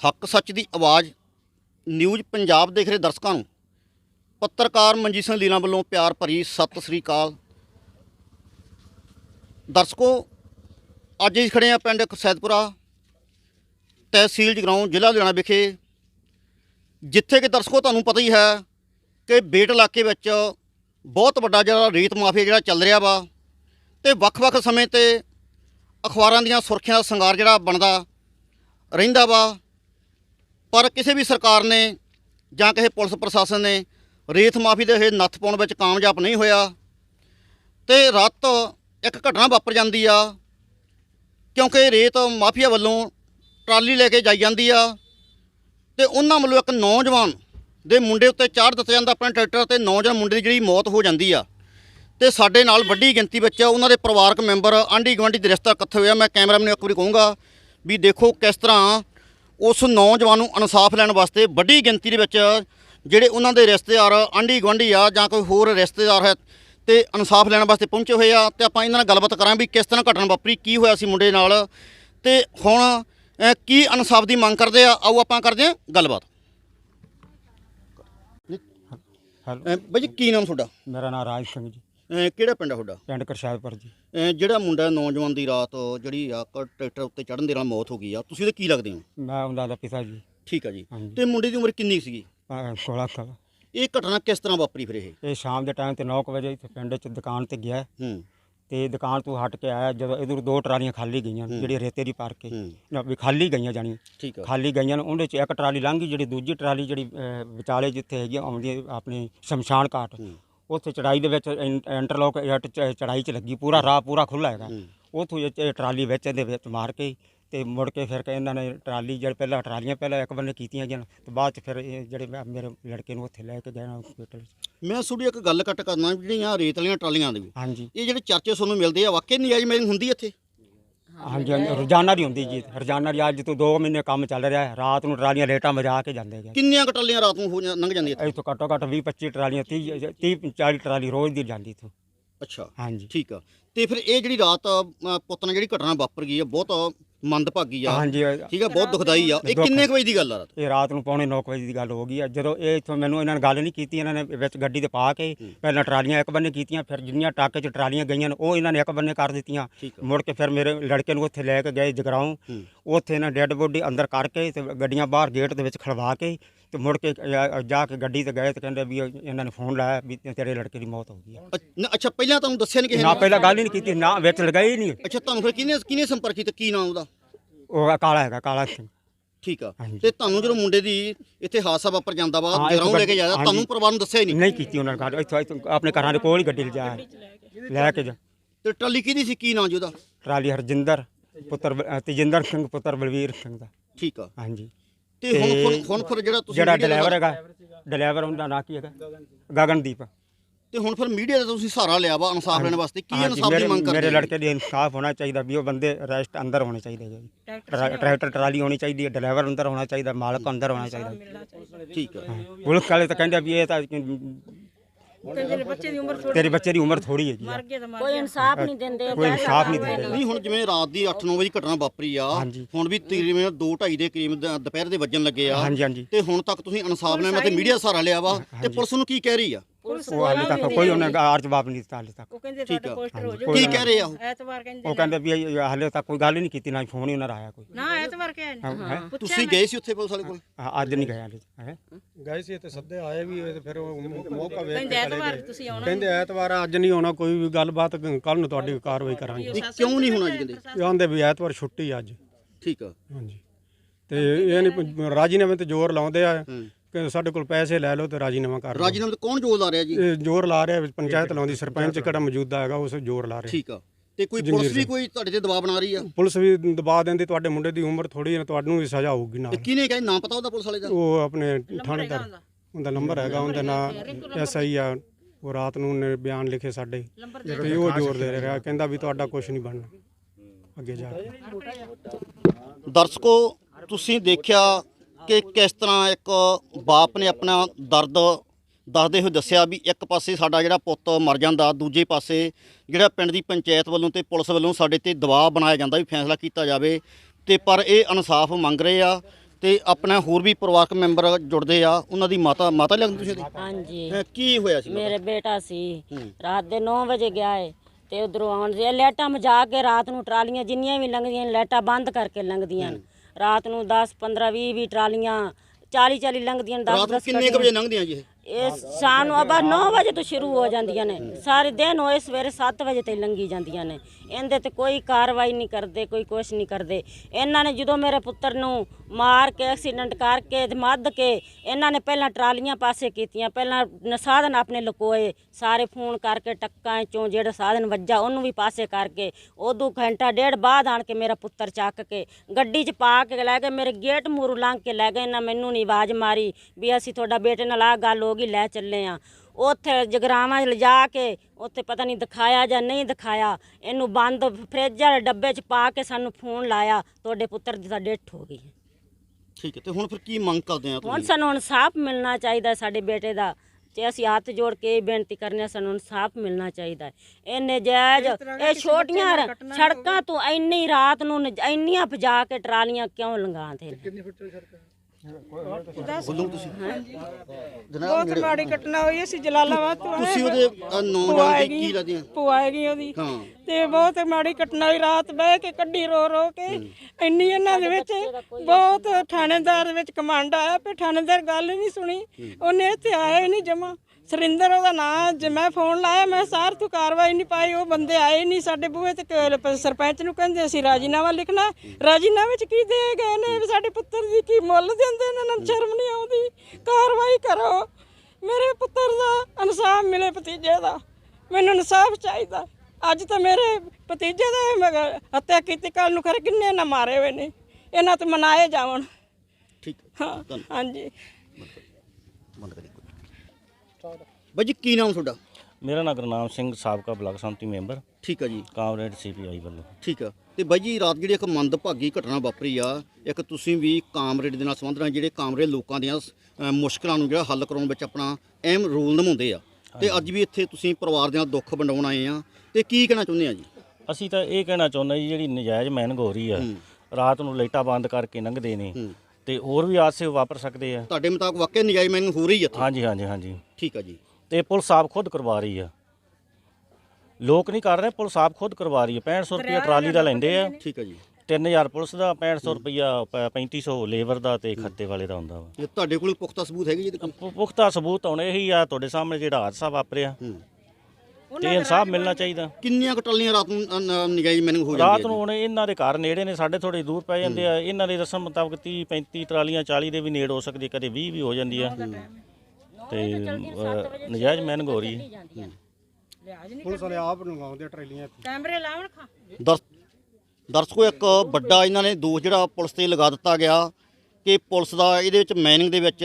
ਹੱਕ ਸੱਚ ਦੀ ਆਵਾਜ਼ ਨਿਊਜ਼ ਪੰਜਾਬ ਦੇਖ ਰਹੇ ਦਰਸ਼ਕਾਂ ਨੂੰ। ਪੱਤਰਕਾਰ ਮਨਜੀਤ ਸਿੰਘ ਲੀਨਾ ਵੱਲੋਂ ਪਿਆਰ ਭਰੀ ਸਤਿ ਸ੍ਰੀ ਅਕਾਲ। ਦਰਸ਼ਕੋ, ਅੱਜ ਅਸੀਂ ਖੜੇ ਆ ਪਿੰਡ ਸੈਦਪੁਰਾ ਤਹਿਸੀਲ ਜਗਰਾਉਂ, ਜ਼ਿਲ੍ਹਾ ਲੁਧਿਆਣਾ ਵਿਖੇ, ਜਿੱਥੇ ਕਿ ਦਰਸ਼ਕੋ ਤੁਹਾਨੂੰ ਪਤਾ ਹੀ ਹੈ ਕਿ ਬੇਟ ਇਲਾਕੇ ਵਿੱਚ ਬਹੁਤ ਵੱਡਾ ਜਿਹੜਾ ਰੇਤ ਮਾਫੀਆ ਜਿਹੜਾ ਚੱਲ ਰਿਹਾ ਵਾ ਤੇ ਵੱਖ-ਵੱਖ ਸਮੇਂ ਤੇ ਅਖਬਾਰਾਂ ਦੀਆਂ ਸੁਰਖੀਆਂ ਦਾ ਸ਼ਿੰਗਾਰ ਜਿਹੜਾ ਬਣਦਾ ਰਹਿੰਦਾ ਵਾ। ਪਰ ਕਿਸੇ ਵੀ ਸਰਕਾਰ ਨੇ ਜਾਂ ਕਿਸੇ ਪੁਲਿਸ ਪ੍ਰਸ਼ਾਸਨ ਨੇ ਰੇਤ ਮਾਫੀ ਦੇ ਇਹ ਨੱਥ ਪਾਉਣ ਵਿੱਚ ਕਾਮਯਾਬ ਨਹੀਂ ਹੋਇਆ ਤੇ ਰਾਤ ਇੱਕ ਘਟਨਾ ਵਾਪਰ ਜਾਂਦੀ ਆ, ਕਿਉਂਕਿ ਰੇਤ ਮਾਫੀਆ ਵੱਲੋਂ ਟਰਾਲੀ ਲੈ ਕੇ ਜਾਈ ਜਾਂਦੀ ਆ ਤੇ ਉਹਨਾਂ ਵੱਲੋਂ ਇੱਕ ਨੌਜਵਾਨ ਦੇ ਮੁੰਡੇ ਉੱਤੇ ਚਾੜ ਦਿੱਤਾ ਜਾਂਦਾ ਆਪਣੇ ਟਰੈਕਟਰ ਤੇ ਨੌਜਵਾਨ ਮੁੰਡੇ ਦੀ ਜਿਹੜੀ ਮੌਤ ਹੋ ਜਾਂਦੀ ਆ। ਤੇ ਸਾਡੇ ਨਾਲ ਵੱਡੀ ਗਿਣਤੀ ਵਿੱਚ ਉਹਨਾਂ ਦੇ ਪਰਿਵਾਰਕ ਮੈਂਬਰ ਆਂਢੀ ਗੁਆਂਢੀ ਦੇ ਰਿਸ਼ਤਾ ਇਕੱਠੇ ਹੋਇਆ। ਮੈਂ ਕੈਮਰਾਮੈਨ ਨੂੰ ਇੱਕ ਵਾਰੀ ਕਹੂੰਗਾ ਵੀ ਦੇਖੋ ਕਿਸ ਤਰ੍ਹਾਂ ਉਸ ਨੌਜਵਾਨ ਨੂੰ ਇਨਸਾਫ ਲੈਣ ਵਾਸਤੇ ਵੱਡੀ ਗਿਣਤੀ ਦੇ ਵਿੱਚ ਜਿਹੜੇ ਉਹਨਾਂ ਦੇ ਰਿਸ਼ਤੇਦਾਰ ਆਂਢੀ ਗੁਆਂਢੀ ਆ ਜਾਂ ਕੋਈ ਹੋਰ ਰਿਸ਼ਤੇਦਾਰ ਹੈ ਤੇ ਇਨਸਾਫ ਲੈਣ ਵਾਸਤੇ ਪਹੁੰਚੇ ਹੋਏ ਆ ਤੇ ਆਪਾਂ ਇਹਨਾਂ ਨਾਲ ਗੱਲਬਾਤ ਕਰਾਂ ਵੀ ਕਿਸ ਤਰ੍ਹਾਂ ਘਟਨਾ ਵਾਪਰੀ ਕੀ ਹੋਇਆ ਸੀ ਮੁੰਡੇ ਨਾਲ ਤੇ ਹੁਣ ਕੀ ਇਨਸਾਫ ਦੀ ਮੰਗ ਕਰਦੇ ਆ? ਆਓ ਆਪਾਂ ਕਰਦੇ ਆ ਗੱਲਬਾਤ। ਹੈਲੋ। ਬਾਈ ਜੀ ਕੀ ਨਾਮ ਤੁਹਾਡਾ? ਮੇਰਾ ਨਾਮ ਰਾਜ ਸਿੰਘ ਜੀ। ਅਹ, ਕਿਹੜਾ ਪਿੰਡ ਆ ਤੁਹਾਡਾ? ਪਿੰਡ ਕਰਸ਼ਾਦਪੁਰ ਜੀ। ਅਹ, ਜਿਹੜਾ ਮੁੰਡਾ ਨੌਜਵਾਨ ਦੀ ਰਾਤ ਜਿਹੜੀ ਆ ਕ- ਟਰੈਕਟਰ ਉੱਤੇ ਚੜਨ ਦੇ ਨਾਲ ਮੌਤ ਹੋ ਗਈ ਆ ਤੁਸੀਂ ਉਹਦੇ ਕੀ ਲੱਗਦੇ ਹੋ? ਮੈਂ ਉਹਨਾਂ ਦਾ ਪਿਤਾ ਜੀ। ਠੀਕ ਆ ਜੀ। ਹਾਂਜੀ। ਤੇ ਮੁੰਡੇ ਦੀ ਉਮਰ ਕਿੰਨੀ ਸੀਗੀ? ਅਹ 16 ਸਾਲ। ਇਹ ਘਟਨਾ ਕਿਸ ਤਰ੍ਹਾਂ ਵਾਪਰੀ ਫਿਰ ਇਹ? ਇਹ ਸ਼ਾਮ ਦੇ ਟਾਈਮ ਤੇ 9 ਵਜੇ ਇੱਥੇ ਪਿੰਡ 'ਚ ਦੁਕਾਨ ਤੇ ਗਿਆ। ਹੂੰ। ਤੇ ਦੁਕਾਨ ਤੋਂ ਹਟ ਕੇ ਆਇਆ ਜਦੋਂ ਇਧਰ ਦੋ ਟਰਾਲੀਆਂ ਖਾਲੀ ਗਈਆਂ। ਜਿਹੜੀ ਰੇਤੇ ਦੀ ਪਾਰ ਕੇ। ਹੂੰ। ਨਾ ਵੀ ਖਾਲੀ ਗਈਆਂ ਜਾਣੀ। ਠੀਕ ਆ। ਖਾਲੀ ਗਈਆਂ ਨੇ ਉਹਦੇ 'ਚ ਇੱਕ ਟਰਾਲੀ ਲੰਘ ਗਈ ਜਿਹੜੀ ਦੂਜੀ ਟਰਾਲੀ ਜਿਹੜੀ ਅਹ, ਵਿਚਾਲੇ ਜਿੱਥੇ ਹੈਗੀ ਆ, ਆਉਂਦੀ ਹੈ ਆਪਣੀ ਸ਼ਮਸ਼ਾਨ ਘਾਟ। ਉੱਥੇ ਚੜਾਈ ਦੇ ਵਿੱਚ ਇੰ- ਇੰਟਰਲੋਕ ਜੱਟ ਚ- ਚੜਾਈ 'ਚ ਲੱਗੀ ਪੂਰਾ ਰਾਹ ਪੂਰਾ ਖੁੱਲਾ ਹੈਗਾ। ਉਥੋਂ ਇਹ ਟਰਾਲੀ ਵਿੱਚ ਦੇ ਵਿੱਚ ਮਾਰ ਕੇ ਤੇ ਮੁੜ ਕੇ ਫਿਰ ਕਿ ਇਹਨਾਂ ਨੇ ਟਰਾਲੀ ਜਿਹੜੇ ਪਹਿਲਾਂ ਟਰਾਲੀਆਂ ਪਹਿਲਾਂ ਇੱਕ ਬੰਨੇ ਕੀਤੀਆਂ ਗਈਆਂ ਤੇ ਬਾਅਦ ਚ ਫਿਰ ਇਹ ਜਿਹੜੇ ਮੈਂ- ਮੇਰੇ ਲੜਕੇ ਨੂੰ ਉੱਥੇ ਲੈ ਕੇ ਗਏ ਹਸਪੀਟਲ ਮੈਂ ਤੁਹਾਡੀ ਇੱਕ ਗੱਲ ਕੱਟ ਕਰਨਾ ਵੀ ਜਿਹੜੀਆਂ ਰੇਤ ਵਾਲੀਆਂ ਟਰਾਲੀਆਂ ਦੇ ਵੀ ਹਾਂਜੀ। ਇਹ ਜਿਹੜੇ ਚਰਚੇ ਤੁਹਾਨੂੰ ਮਿਲਦੇ ਆ ਵਾਕਈ ਨਜਾਇਜ਼ ਮੇਰੀ ਹੁੰਦੀ ਇੱਥੇ? ਹਾਂਜੀ ਹਾਂਜੀ, ਰੋਜ਼ਾਨਾ ਦੀ ਹੁੰਦੀ ਜੀ ਰੋਜ਼ਾਨਾ ਦੀ ਅੱਜ ਤੋਂ 2 ਮਹੀਨੇ ਕੰਮ ਚੱਲ ਰਿਹਾ ਹੈ ਰਾਤ ਨੂੰ ਟਰਾਲੀਆਂ ਲੇਟਾਂ ਵਜਾ ਕੇ ਜਾਂਦੇ ਗਏ ਕਿੰਨੀਆਂ ਕੁ ਟਰਾਲੀਆਂ ਰਾਤ ਨੂੰ ਹੋ ਜਾਂ- ਲੰਘ ਜਾਂਦੀਆਂ ਇੱਥੇ? ਇੱਥੋਂ ਘੱਟੋ ਘੱਟ 20 25 ਟਰਾਲੀਆਂ 30 30 40 ਟਰਾਲੀ ਰੋਜ਼ ਦੀ ਜਾਂਦੀ ਇੱਥੋਂ। ਅੱਛਾ ਹਾਂਜੀ। ਠੀਕ ਆ। ਤੇ ਫਿਰ ਇਹ ਜਿਹੜੀ ਰਾਤ ਅ, ਪੁੱਤ ਨਾਲ ਜਿਹੜੀ ਘਟਨਾ ਵਾਪਰ ਗਈ ਆ ਬਹੁਤ ਮੰਦਭਾਗੀ ਆ ਹਾਂਜੀ ਠੀਕ ਆ ਬਹੁਤ ਦੁਖਦਾਈ ਆ। ਇਹ ਕਿੰਨੇ ਕੁ ਵਜੇ ਦੀ ਗੱਲ ਆ ਰਾਤ? ਇਹ ਰਾਤ ਨੂੰ ਪੌਣੇ 9 ਵਜੇ ਦੀ ਗੱਲ ਹੋ ਗਈ ਆ। ਜਦੋਂ ਇਹ ਇੱਥੋਂ ਮੈਨੂੰ ਇਹਨਾਂ ਨੇ ਗੱਲ ਨਹੀਂ ਕੀਤੀ ਇਹਨਾਂ ਨੇ ਵਿੱਚ ਗੱਡੀ ਤੇ ਪਾ ਕੇ ਪਹਿਲਾਂ ਟਰਾਲੀਆਂ ਇੱਕ ਬੰਨੇ ਕੀਤੀਆਂ ਫਿਰ ਜਿੰਨੀਆਂ ਟਾਕੇ 'ਚ ਟਰਾਲੀਆਂ ਗਈਆਂ ਨੇ ਉਹ ਇਹਨਾਂ ਨੇ ਇੱਕ ਬੰਨੇ ਕਰ ਦਿੱਤੀਆਂ। ਮੁੜ ਕੇ ਫਿਰ ਮੇਰੇ ਲੜਕੇ ਨੂੰ ਉੱਥੇ ਲੈ ਕੇ ਗਏ ਜਗਰਾਉਂ। ਉੱਥੇ ਇਹਨਾਂ ਡੈੱਡ ਬੋਡੀ ਅੰਦਰ ਕਰਕੇ ਤੇ ਗੱਡੀਆਂ ਬਾਹਰ ਗੇਟ ਦੇ ਵਿੱਚ ਖੜਵਾ ਕੇ ਤੇ ਮੁੜ ਕੇ ਜਾ- ਜਾ ਕੇ ਗੱਡੀ ਤੇ ਗਏ ਤੇ ਕਹਿੰਦੇ ਵੀ ਇਹ- ਇਹਨਾਂ ਨੇ ਫੋਨ ਲਾਇਆ ਵੀ ਤੇਰੇ ਲੜਕੇ ਦੀ ਮੌਤ ਹੋ ਗਈ ਅੱਛ- ਨਾ, ਅੱਛਾ ਪਹਿਲਾਂ ਤੁਹਾਨੂੰ ਦੱਸਿਆ ਨਹੀਂ ਕਿਸੇ ਨਾ ਨੇ? ਪਹਿਲਾਂ ਗੱਲ ਹੀ ਨਹੀਂ ਕੀਤੀ ਨਾ ਵਿੱਚ ਲਗਾਈ ਨਹੀਂ। ਅੱਛਾ ਤੁਹਾਨੂੰ ਫਿਰ ਕਿਹਨੇ ਕਿਹਨੇ ਸੰਪਰਕ ਕੀਤਾ? ਕੀ ਨਾਮ ਉਹਦਾ? ਉਹ ਕਾਲਾ ਹੈਗਾ ਕਾਲਾ ਸਿੰਘ ਠੀਕ ਆ। ਹਾਂਜੀ। ਤੇ ਤੁਹਾਨੂੰ ਜਦੋਂ ਮੁੰਡੇ ਦੀ ਇੱਥੇ ਹਾਦਸਾ ਵਾਪਰ ਜਾਂਦਾ ਵਾ ਹਾਂ, ਲੈ ਕੇ ਹਾਂਜੀ। ਜਾਂਦਾ ਤੁਹਾਨੂੰ ਪਰਿਵਾਰ ਨੂੰ ਦੱਸਿਆ ਹੀ ਨਹੀਂ? ਨਹੀਂ ਕੀਤੀ ਉਹਨਾਂ ਨੇ ਗੱਲ ਇੱਥੋਂ ਇੱਥੋਂ ਆਪਣੇ ਘਰਾਂ ਦੇ ਕੋਲ ਹੀ ਗੱਡੀ ਲਿਜਾ ਲੈ ਕੇ ਜਾ। ਤੇ ਟਰਾਲੀ ਕਿਹਦੀ ਸੀ? ਕੀ ਨਾਮ ਜੀ ਉਹਦਾ? ਟਰਾਲੀ ਹਰਜਿੰਦਰ ਪੁੱਤਰ ਬ- ਅ, ਤੇਜਿੰਦਰ ਸਿੰਘ ਪੁੱਤਰ ਬਲਵੀਰ ਸਿੰਘ ਦਾ। ਠੀਕ ਆ। ਹਾਂਜੀ। ਤੇ ਹੁਣ ਹੁਣ- ਹੁਣ ਫਿਰ ਜਿਹੜਾ ਤੁਸੀਂ ਜਿਹੜਾ media ਦਾ- ਡਰਾਈਵਰ ਹੈਗਾ ਡਰਾਈਵਰ ਉਹਦਾ ਨਾਂ ਕੀ ਹੈਗਾ? ਗਗਨਦੀਪ। ਤੇ ਹੁਣ ਫਿਰ ਮੀਡੀਆ ਦਾ ਤੁਸੀਂ ਸਹਾਰਾ ਲਿਆ ਵਾ ਇਨਸਾਫ ਲੈਣ ਵਾਸਤੇ ਕੀ ਹਾਂਜੀ, ਇਨਸਾਫ ਦੀ ਮੇਰੇ ਮੰਗ ਕਰਦੇ ਮੇਰੇ ਹੋ? ਲੜਕੇ ਦੀ ਇਨਸਾਫ ਹੋਣਾ ਚਾਹੀਦਾ ਵੀ ਉਹ ਬੰਦੇ ਅਰੈਸਟ ਅੰਦਰ ਹੋਣੇ ਚਾਹੀਦੇ ਜੀ। ਟਰਾ- ਟਰੈਕਟਰ ਟਰਾਲੀ ਹੋਣੀ ਚਾਹੀਦੀ ਹੈ ਡਰਾਈਵਰ ਅੰਦਰ ਹੋਣਾ ਚਾਹੀਦਾ ਮਾਲਕ ਅੰਦਰ ਹੋਣਾ ਚਾਹੀਦਾ। ਠੀਕ ਆ ਪੁਲਿਸ ਵਾਲੇ ਤਾਂ ਕਹਿੰਦੇ ਵੀ ਇਹ ਤਾਂ ਤੇਰੇ ਬੱਚੇ ਦੀ ਉਮਰ ਥੋੜੀ ਤੇਰੇ ਬੱਚੇ ਦੀ ਉਮਰ ਥੋੜੀ ਹੈ ਜੀ। ਮਰ ਗਿਆ ਤਾਂ ਮਰ ਕੋਈ ਇਨਸਾਫ ਨਹੀਂ ਦਿੰਦੇ ਕੋਈ ਇਨਸਾਫ ਨਹੀਂ ਦਿੰਦੇ। ਨਹੀਂ ਹੁਣ ਜਿਵੇਂ ਰਾਤ ਦੀ 8-9 ਵਜੇ ਘਟਨਾ ਵਾਪਰੀ ਆ ਹਾਂਜੀ। ਹੁਣ ਵੀ ਤਕਰੀਬਨ 2:30 ਦੇ ਕਰੀਬ ਦ- ਦੁਪਹਿਰ ਦੇ ਵੱਜਣ ਲੱਗੇ ਆ। ਹਾਂਜੀ ਹਾਂਜੀ। ਤੇ ਹੁਣ ਤੱਕ ਤੁਸੀਂ ਇਨਸਾਫ ਲੈਣ ਵਾਸਤੇ ਮੀਡੀਆ ਸਹਾਰਾ ਲਿਆ ਵਾ ਤੇ ਪੁਲਿਸ ਨੂੰ ਕੀ ਕਹਿ ਰਹੀ ਆ? ਉਹ ਹਾਲੇ ਤੱਕ ਕੋਈ ਉਹਨੇ ਆਰ ਜਵਾਬ ਨਹੀਂ ਦਿੱਤਾ ਹਾਲੇ ਤੱਕ। ਉਹ ਕਹਿੰਦੇ ਤੁਹਾਡਾ। ਪੋਸਟਰ ਹੋ ਕੀ ਜਾਊਗਾ ਕਹਿ ਰਹੇ ਆ ਉਹ ਐਤਵਾਰ ਕਹਿੰਦੇ ਉਹ ਕਹਿੰਦੇ ਵੀ ਇਹ ਹਾਲੇ ਤੱਕ ਕੋਈ ਗੱਲ ਹੀ ਨਹੀਂ ਕੀਤੀ ਨਾ ਫੋਨ ਹੀ ਉਹਨਾਂ ਦਾ ਆਇਆ ਕੋਈ। ਨਾ ਐਤਵਾਰ ਕਿਹਾ ਹਾਂ, ਨਹੀਂ? ਤੁਸੀਂ ਗਏ ਸੀ ਉੱਥੇ ਪੁਲਿਸ ਵਾਲੇ ਕੋਲ? ਹਾਂ, ਅੱਜ ਨਹੀਂ ਗਏ ਹਾਲੇ ਹੈਂ? ਗਏ ਸੀ ਤੇ ਸੱਦੇ ਆਏ ਵੀ ਹੋਏ ਤੇ ਫਿਰ ਉਹ ਮੌਕਾ ਵੇਖ ਕਹਿੰਦੇ ਕੇ ਚਲੇ ਐਤਵਾਰ ਗਏ। ਤੁਸੀਂ ਆਉਣਾ ਕਹਿੰਦੇ ਐਤਵਾਰ ਅੱਜ ਨਹੀਂ ਆਉਣਾ ਕੋਈ ਵੀ ਗੱਲਬਾਤ ਕੱਲ ਨੂੰ ਤੁਹਾਡੀ ਕਾਰਵਾਈ ਕਰਾਂਗੇ। ਨਹੀਂ ਕਿਉਂ ਨਹੀਂ ਹੋਣਾ ਜੀ ਕਹਿੰਦੇ? ਇਹ ਆਂਦੇ ਵੀ ਐਤਵਾਰ ਛੁੱਟੀ ਅੱਜ। ਠੀਕ ਆ। ਹਾਂਜੀ। ਤੇ ਇਹ ਨਹੀਂ ਰਾਜੀਨਾਮੇ ਤੇ ਜ਼ੋਰ ਲਾਉਂਦੇ ਆ। ਹੂੰ। ਕਿ ਸਾਡੇ ਕੋਲ ਪੈਸੇ ਲੈ ਲਓ ਤੇ ਰਾਜੀਨਾਮਾ ਕਰ ਲਓ। ਰਾਜੀਨਾਮੇ ਤੇ ਕੌਣ ਜੋਰ ਲਾ ਰਿਹਾ ਜੀ? ਇਹ ਜ਼ੋਰ ਲਾ ਰਿਹਾ ਪੰਚਾਇਤ ਲਾਉਂਦੀ ਸਰਪੰਚ ਕਿਹੜਾ ਮੌਜੂਦਾ ਹੈਗਾ ਉਸ ਜ਼ੋਰ ਲਾ ਰਿਹਾ। ਠੀਕ ਆ। ਤੇ ਕੋਈ ਪੁਲਿਸ ਵੀ ਕੋਈ ਤੁਹਾਡੇ ਤੇ ਦਬਾਅ ਬਣਾ ਰਹੀ ਆ? ਪੁਲਿਸ ਵੀ ਦਬਾ ਦਿੰਦੀ ਤੁਹਾਡੇ ਮੁੰਡੇ ਦੀ ਉਮਰ ਥੋੜੀ ਹੈ ਤੁਹਾਨੂੰ ਵੀ ਸਜ਼ਾ ਹੋਊਗੀ ਤੇ ਨਾਲ ਕਿਹਨੇ ਕਹੇ? ਨਾਮ ਪਤਾ ਉਹਦਾ ਪੁਲਿਸ ਵਾਲੇ ਦਾ? ਉਹ ਆਪਣੇ ਥਾਣੇਦਾਰ। ਉਹਦਾ। ਨੰਬਰ ਹੈਗਾ ਉਹਦਾ ਨਾਂ ਐਸਆਈ ਆ ਉਹ ਰਾਤ ਨੂੰ ਉਹਨੇ ਬਿਆਨ ਲਿਖੇ ਸਾਡੇ। ਤੇ ਉਹ ਜ਼ੋਰ ਦੇ ਰਿਹਾ ਕਹਿੰਦਾ ਵੀ ਤੁਹਾਡਾ ਕੁਝ ਨਹੀਂ ਬਣਨਾ। ਅੱਗੇ ਜਾ ਕੇ। ਦਰਸ਼ਕੋ ਤੁਸੀਂ ਦੇਖਿਆ ਕਿ ਕਿਸ ਤਰ੍ਹਾਂ ਇੱਕ ਬਾਪ ਨੇ ਆਪਣਾ ਦਰਦ ਦੱਸਦੇ ਹੋਏ ਦੱਸਿਆ ਵੀ ਇੱਕ ਪਾਸੇ ਸਾਡਾ ਜਿਹੜਾ ਪੁੱਤ ਮਰ ਜਾਂਦਾ ਦੂਜੇ ਪਾਸੇ ਜਿਹੜਾ ਪਿੰਡ ਦੀ ਪੰਚਾਇਤ ਵੱਲੋਂ ਤੇ ਪੁਲਿਸ ਵੱਲੋਂ ਸਾਡੇ ਤੇ ਦਬਾਅ ਬਣਾਇਆ ਜਾਂਦਾ ਵੀ ਫੈਸਲਾ ਕੀਤਾ ਜਾਵੇ ਤੇ ਪਰ ਇਹ ਇਨਸਾਫ ਮੰਗ ਰਹੇ ਆ ਤੇ ਆਪਣਾ ਹੋਰ ਵੀ ਪਰਿਵਾਰਕ ਮੈਂਬਰ ਜੁੜਦੇ ਆ ਉਹਨਾਂ ਦੀ ਮਾਤਾ ਮਾਤਾ ਲੱਗਦੀ ਤੁਸੀਂ ਉਹਦੀ? ਹਾਂਜੀ ਹੈਂ, ਕੀ ਹੋਇਆ ਸੀ ਮੇਰੇ ਬੇਟਾ ਸੀ। ਰਾਤ ਦੇ 9 ਵਜੇ ਗਿਆ ਏ ਤੇ ਉਧਰੋਂ ਆਉਣ ਦੇ ਲਾਈਟਾਂ ਮਜਾ ਕੇ ਰਾਤ ਨੂੰ ਟਰਾਲੀਆਂ ਜਿੰਨੀਆਂ ਵੀ ਲੰਘਦੀਆਂ ਨੇ, ਲਾਈਟਾਂ ਬੰਦ ਕਰਕੇ ਲੰਘਦੀਆਂ ਨੇ। ਰਾਤ ਨੂੰ 10 15 20 20 ਟਰਾਲੀਆਂ 40 40 ਲੰਘਦੀਆਂ ਨੇ, 10 ਰਾਤ ਨੂੰ 10 ਕਿੰਨੇ ਕੁ ਵਜੇ ਲੰਘਦੀਆਂ ਜੀ ਇਹ? ਇਹ ਸ਼ਾਮ ਨੂੰ ਅਬਾ 9 ਵਜੇ ਤੋਂ ਸ਼ੁਰੂ ਹੋ ਜਾਂਦੀਆਂ ਨੇ। ਸਾਰੇ ਦਿਨ ਹੋਏ ਸਵੇਰੇ 7 ਵਜੇ ਤੱਕ ਲੰਗੀ ਜਾਂਦੀਆਂ ਨੇ। ਇਹਦੇ ਤੇ ਕੋਈ ਕਾਰਵਾਈ ਨਹੀਂ ਕਰਦੇ, ਕੋਈ ਕੁਛ ਨਹੀਂ ਕਰਦੇ। ਇਹਨਾਂ ਨੇ ਜਦੋਂ ਮੇਰੇ ਪੁੱਤਰ ਨੂੰ ਮਾਰ ਕੇ, ਐਕਸੀਡੈਂਟ ਕਰਕੇ ਮੱਧ ਕੇ ਇਹਨਾਂ ਨੇ ਪਹਿਲਾਂ ਟਰਾਲੀਆਂ ਪਾਸੇ ਕੀਤੀਆਂ, ਪਹਿਲਾਂ ਸਾਧਨ ਆਪਣੇ ਲੁਕੋਏ, ਸਾਰੇ ਫੋਨ ਕਰਕੇ ਟੱਕਾਂ ਚੋਂ ਜਿਹੜਾ ਸਾਧਨ ਵੱਜਾ ਉਹਨੂੰ ਵੀ ਪਾਸੇ ਕਰਕੇ, ਉਦੋਂ ਘੰਟਾ ਡੇਢ ਬਾਅਦ ਆਣ ਕੇ ਮੇਰਾ ਪੁੱਤਰ ਚੱਕ ਕੇ ਗੱਡੀ 'ਚ ਪਾ ਕੇ ਲੈ ਗਏ, ਮੇਰੇ ਗੇਟ ਮੂਰੂ ਲੰਘ ਕੇ ਲੈ ਗਏ, ਇਹਨਾਂ ਮੈਨੂੰ ਨਹੀਂ ਆਵਾਜ਼ ਮਾਰੀ ਵੀ ਅਸੀਂ ਤੁਹਾਡਾ ਬੇਟੇ ਨਾਲ ਆ ਗੱਲ ਹੋ ਗਈ ਲੈ ਚੱਲੇ ਆ। ਉੱਥੇ ਜਗਰਾਵਾਂ ਲਿਜਾ ਕੇ ਉੱਥੇ ਪਤਾ ਨਹੀਂ ਦਿਖਾਇਆ ਜਾਂ ਨਹੀਂ ਦਿਖਾਇਆ। ਇਹਨੂੰ ਬੰਦ ਫਰਿੱਜ ਵਾਲੇ ਡੱਬੇ 'ਚ ਪਾ ਕੇ ਸਾਨੂੰ ਫੋਨ ਲਾਇਆ ਤੁਹਾਡੇ ਪੁੱਤਰ ਦੀ ਤਾਂ ਡੈਥ ਹੋ ਗਈ ਹੈ। ਠੀਕ ਹੈ ਤੇ ਹੁਣ ਫਿਰ ਕੀ ਮੰਗ ਕਰਦੇ ਆ ਹੁਣ ਤੁਸੀਂ? ਸਾਨੂੰ ਇਨਸਾਫ ਮਿਲਣਾ ਚਾਹੀਦਾ ਸਾਡੇ ਬੇਟੇ ਦਾ। ਤੇ ਅਸੀਂ ਹੱਥ ਜੋੜ ਕੇ ਇਹ ਬੇਨਤੀ ਕਰਨੇ ਆ, ਸਾਨੂੰ ਇਨਸਾਫ ਮਿਲਣਾ ਚਾਹੀਦਾ ਹੈ। ਇਹ ਨਜਾਇਜ਼ ਇਹ ਛੋਟੀਆਂ ਸੜਕਾਂ ਤੋਂ ਇੰਨੀ ਰਾਤ ਨੂੰ ਨਜ- ਇੰਨੀਆਂ ਭਜਾ ਕੇ ਟਰਾਲੀਆਂ ਕਿਉਂ ਲੰਘਾਉਂਦੇ ਨੇ? ਬੋਲੋ ਤੁਸੀਂ। ਜਨਾਬ ਬਹੁਤ ਮਾੜੀ ਘਟਨਾ ਹੋਈ ਅਸੀਂ ਜਲਾਲਾਬਾਦ ਤੋਂ ਆਏ ਤੁਸੀਂ ਉਹਦੇ ਅ, ਨੌਜਵਾਨ ਦੀ ਕੀ ਲੱਗਦੀਆਂ ਭੂਆ ਹੈਗੀ ਉਹਦੀ। ਹਾਂ। ਤੇ ਬਹੁਤ ਮਾੜੀ ਘਟਨਾ ਹੋਈ ਰਾਤ ਬਹਿ ਕੇ ਕੱਢੀ ਰੋ ਰੋ ਕੇ। ਇੰਨੀ ਇਹਨਾਂ ਦੇ ਵਿੱਚ ਬਹੁਤ ਥਾਣੇਦਾਰ ਦੇ ਵਿੱਚ ਕਮਾਂਡ ਆਇਆ ਪਰ ਥਾਣੇਦਾਰ ਗੱਲ ਨਹੀਂ ਸੁਣੀ। ਉਹਨੇ ਇੱਥੇ ਆਇਆ ਹੀ ਨਹੀਂ ਜਮਾ। ਸਰਿੰਦਰ ਉਹਦਾ ਨਾਂ ਜੇ ਮੈਂ ਫੋਨ ਲਾਇਆ ਮੈਂ ਸਾਰ ਤੂੰ ਕਾਰਵਾਈ ਨਹੀਂ ਪਾਈ ਉਹ ਬੰਦੇ ਆਏ ਨਹੀਂ ਸਾਡੇ ਬੂਹੇ ਤੇ ਕ- ਸਰਪੰਚ ਨੂੰ ਕਹਿੰਦੇ ਅਸੀਂ ਰਾਜੀਨਾਮਾ ਲਿਖਣਾ। ਰਾਜੀਨਾਮੇ ਚ ਕੀ ਦੇ ਗਏ ਨੇ? ਵੀ ਸਾਡੇ ਪੁੱਤਰ ਦੀ ਕੀ ਮੁੱਲ ਦਿੰਦੇ ਨੇ? ਇਹਨਾਂ ਨੂੰ ਸ਼ਰਮ ਨਹੀਂ ਆਉਂਦੀ? ਕਾਰਵਾਈ ਕਰੋ। ਮੇਰੇ ਪੁੱਤਰ ਦਾ ਇਨਸਾਫ ਮਿਲੇ ਭਤੀਜੇ ਦਾ। ਮੈਨੂੰ ਇਨਸਾਫ ਚਾਹੀਦਾ। ਅੱਜ ਤਾਂ ਮੇਰੇ ਭਤੀਜੇ ਦਾ ਮਗਰ ਹੱਤਿਆ ਕੀਤੀ ਕੱਲ ਨੂੰ ਖਰੇ ਕਿੰਨੇ ਨਾ ਮਾਰੇ ਹੋਏ ਨੇ? ਇਹਨਾਂ ਤੇ ਮਨਾਏ ਜਾਵਣ। ਠੀਕ। ਹਾਂ ਹਾਂਜੀ। ਬੰਦ ਕਰੀ ਬਾਈ ਜੀ ਕੀ ਨਾਮ ਤੁਹਾਡਾ? ਮੇਰਾ ਨਾਮ ਗੁਰਨਾਮ ਸਿੰਘ ਸਾਬਕਾ ਬਲਾਕ ਸੰਮਤੀ ਮੈਂਬਰ। ਠੀਕ ਆ ਜੀ। ਕਾਮਰੇਡ ਸੀਪੀਆਈ ਵੱਲੋਂ। ਠੀਕ ਆ। ਤੇ ਬਾਈ ਜੀ ਰਾਤ ਜਿਹੜੀ ਇੱਕ ਮੰਦਭਾਗੀ ਘਟਨਾ ਵਾਪਰੀ ਆ ਇੱਕ ਤੁਸੀਂ ਵੀ ਕਾਮਰੇਡ ਦੇ ਨਾਲ ਸੰਬੰਧ ਨਾਲ ਜਿਹੜੇ ਕਾਮਰੇਡ ਲੋਕਾਂ ਦੀਆਂ ਅ, ਮੁਸ਼ਕਲਾਂ ਨੂੰ ਜਿਹੜਾ ਹੱਲ ਕਰਾਉਣ ਵਿੱਚ ਆਪਣਾ ਅਹਿਮ ਰੋਲ ਨਿਭਾਉਂਦੇ ਆ। ਤੇ ਅੱਜ ਵੀ ਇੱਥੇ ਤੁਸੀਂ ਪਰਿਵਾਰ ਦੇ ਨਾਲ ਦੁੱਖ ਵੰਡਾਉਣ ਆਏ ਆ। ਤੇ ਕੀ ਕਹਿਣਾ ਚਾਹੁੰਦੇ ਆ ਜੀ? ਅਸੀਂ ਤਾਂ ਇਹ ਕਹਿਣਾ ਚਾਹੁੰਦੇ ਜੀ ਜਿਹੜੀ ਨਜਾਇਜ਼ ਮੈਨਗ ਹੋ। ਰਹੀ ਆ ਰਾਤ ਨੂੰ ਲਾਈਟਾਂ ਬੰਦ ਕਰਕੇ ਲੰਘਦੇ ਨੇ। ਹੂੰ। ਤੇ ਹੋਰ ਵੀ ਹਾਦਸੇ ਵਾਪਰ ਸਕਦੇ ਆ। ਤੁਹਾਡੇ ਮੁਤਾਬਕ ਵਾਕਿਆ ਨਜਾਇਜ਼ ਮੈਨੂੰ ਹੋ ਰਹੀ ਆ ਇੱਥੇ? ਹਾਂਜੀ ਹਾਂਜੀ ਹਾਂਜੀ। ਠੀਕ ਆ ਜੀ। ਤੇ ਪੁਲਿਸ ਆਪ ਖੁਦ ਕਰਵਾ ਰਹੀ ਆ। ਲੋਕ ਨਹੀਂ ਕਰ ਰਹੇ ਪੁਲਿਸ ਆਪ ਖੁਦ ਕਰਵਾ ਰਹੀ ਆ। 6500 ਰੁਪਇਆ ਟਰਾਲੀ ਦਾ ਲੈਂਦੇ ਆ। ਠੀਕ ਆ ਜੀ। 3000 ਪੁਲਿਸ ਦਾ 6500 ਰੁਪਇਆ 3500 ਲੇਬਰ ਦਾ ਤੇ ਖੱਤੇ ਵਾਲੇ ਦਾ ਹੁੰਦਾ ਵਾ। ਇਹ ਤੁਹਾਡੇ ਕੋਲ ਪੁਖਤਾ ਸਬੂਤ ਹੈਗੇ ਜੀ ਇਹਦੇ ਕੋਲ? ਪੁ- ਪੁਖਤਾ ਸਬੂਤ ਹੁਣ ਇਹੀ ਆ ਤੁਹਾਡੇ ਸਾਹਮਣੇ ਜਿਹੜਾ ਹਾਦਸਾ ਵਾਪਰਿਆ। ਹੂੰ। ਤੇ ਇਨਸਾਫ ਮਿਲਣਾ ਚਾਹੀਦਾ। ਕਿੰਨੀਆਂ ਕਟਲੀਆਂ ਰਾਤ ਨੂੰ ਅ, ਨ- ਨਜਾਇਜ਼ ਮੈਨੂੰ ਹੋ ਜਾਂਦੀ ਰਾਤ ਨੂੰ ਹੁਣ ਇਹਨਾਂ ਦੇ ਘਰ ਨੇੜੇ ਨੇ ਸਾਡੇ ਥੋੜੇ ਦੂਰ ਪੈ ਜਾਂਦੇ ਆ। ਇਹਨਾਂ ਦੇ ਰਸਮ ਮੁਤਾਬਕ 30 35 ਟਰਾਲੀਆਂ 40 ਦੇ ਵੀ ਨੇੜ ਹੋ ਸਕਦੀ ਕਦੇ 20 ਵੀ ਹੋ ਜਾਂਦੀ ਆ ਤੇ ਨਜਾਇਜ਼ ਮੈਨਗ ਹੋ ਰਹੀ ਹੈ। ਪੁਲਿਸ ਵਾਲੇ ਆਪ ਲੰਗਾਉਂਦੇ ਆ ਟਰੇਲੀਆਂ ਇੱਥੇ। ਕੈਮਰੇ ਲਾਉਣ ਖਾ। ਦਰਸ ਦਰਸ਼ਕੋ ਇੱਕ ਵੱਡਾ ਇਹਨਾਂ ਨੇ ਦੋਸ਼ ਜਿਹੜਾ ਪੁਲਿਸ ਤੇ ਲਗਾ ਦਿੱਤਾ ਗਿਆ ਕਿ ਪੁਲਿਸ ਦਾ ਇਹਦੇ ਵਿੱਚ ਮੈਨਿੰਗ ਦੇ ਵਿੱਚ